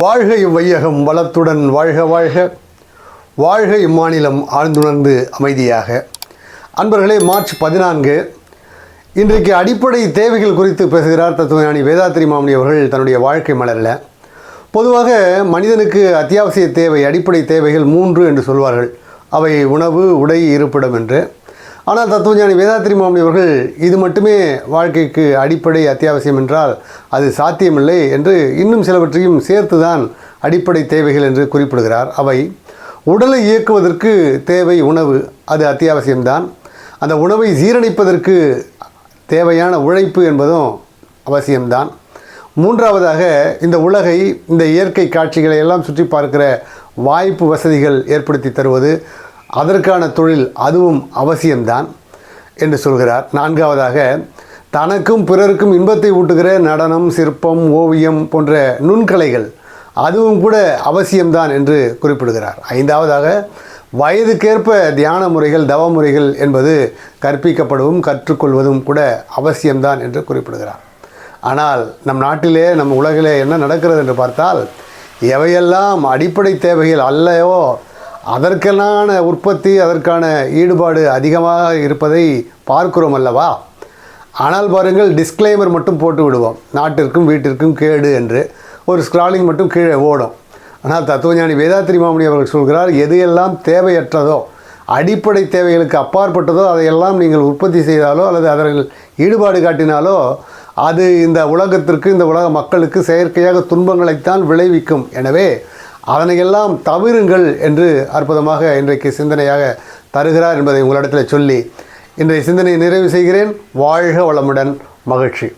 வாழ்க இவ்வையகம் வளத்துடன் வாழ்க வாழ்க. வாழ்க இம்மாநிலம் ஆழ்ந்துணர்ந்து அமைதியாக. அன்பர்களே மார்ச் பதினான்கு. இன்றைக்கு அடிப்படை தேவைகள் குறித்து பேசுகிறார் தத்துவஞானி வேதாத்திரி மாமணி அவர்கள் தன்னுடைய வாழ்க்கை மலரில். பொதுவாக மனிதனுக்கு அத்தியாவசிய தேவை அடிப்படை தேவைகள் மூன்று என்று சொல்வார்கள். அவை உணவு உடை இருப்பிடம் என்று. ஆனால் தத்துவஞானி வேதாத்திரி மாமணி அவர்கள் இது மட்டுமே வாழ்க்கைக்கு அடிப்படை அத்தியாவசியம் என்றால் அது சாத்தியமில்லை என்று இன்னும் சிலவற்றையும் சேர்த்துதான் அடிப்படை தேவைகள் என்று குறிப்பிடுகிறார். அவை உடலை இயக்குவதற்கு தேவை உணவு அது அத்தியாவசியம்தான். அந்த உணவை ஜீரணிப்பதற்கு தேவையான உழைப்பு என்பதும் அவசியம்தான். மூன்றாவதாக இந்த உலகை இந்த இயற்கை காட்சிகளை எல்லாம் சுற்றி பார்க்கிற வாய்ப்பு வசதிகள் ஏற்படுத்தி தருவது அதற்கான தொழில் அதுவும் அவசியம்தான் என்று சொல்கிறார். நான்காவதாக தனக்கும் பிறருக்கும் இன்பத்தை ஊட்டுகிற நடனம் சிற்பம் ஓவியம் போன்ற நுண்கலைகள் அதுவும் கூட அவசியம்தான் என்று குறிப்பிடுகிறார். ஐந்தாவதாக வயதுக்கேற்ப தியான முறைகள் தவ முறைகள் என்பது கற்பிக்கப்படவும் கற்றுக்கொள்வதும் கூட அவசியம்தான் என்று குறிப்பிடுகிறார். ஆனால் நம் நாட்டிலே நம் உலகிலே என்ன நடக்கிறது என்று பார்த்தால் எவையெல்லாம் அடிப்படை தேவைகள் அல்லையோ அதற்கெல்லான உற்பத்தி அதற்கான ஈடுபாடு அதிகமாக இருப்பதை பார்க்கிறோம் அல்லவா? ஆனால் பாருங்கள் டிஸ்க்ளைமர் மட்டும் போட்டு விடுவோம். நாட்டிற்கும் வீட்டிற்கும் கேடு என்று ஒரு ஸ்க்ராலிங் மட்டும் கீழே ஓடும். ஆனால் தத்துவஞானி வேதாத்திரி மாமணி அவர்கள் சொல்கிறார் எது எல்லாம் தேவையற்றதோ அடிப்படை தேவைகளுக்கு அப்பாற்பட்டதோ அதையெல்லாம் நீங்கள் உற்பத்தி செய்தாலோ அல்லது அதில் ஈடுபாடு காட்டினாலோ அது இந்த உலகத்திற்கு இந்த உலக மக்களுக்கு செயற்கையாக துன்பங்களைத்தான் விளைவிக்கும். எனவே அதனையெல்லாம் தவிருங்கள் என்று அற்புதமாக இன்றைக்கு சிந்தனையாக தருகிறார் என்பதை உங்களிடத்தில் சொல்லி இன்றைய சிந்தனையை நிறைவு செய்கிறேன். வாழ்க வளமுடன். மகிழ்ச்சி.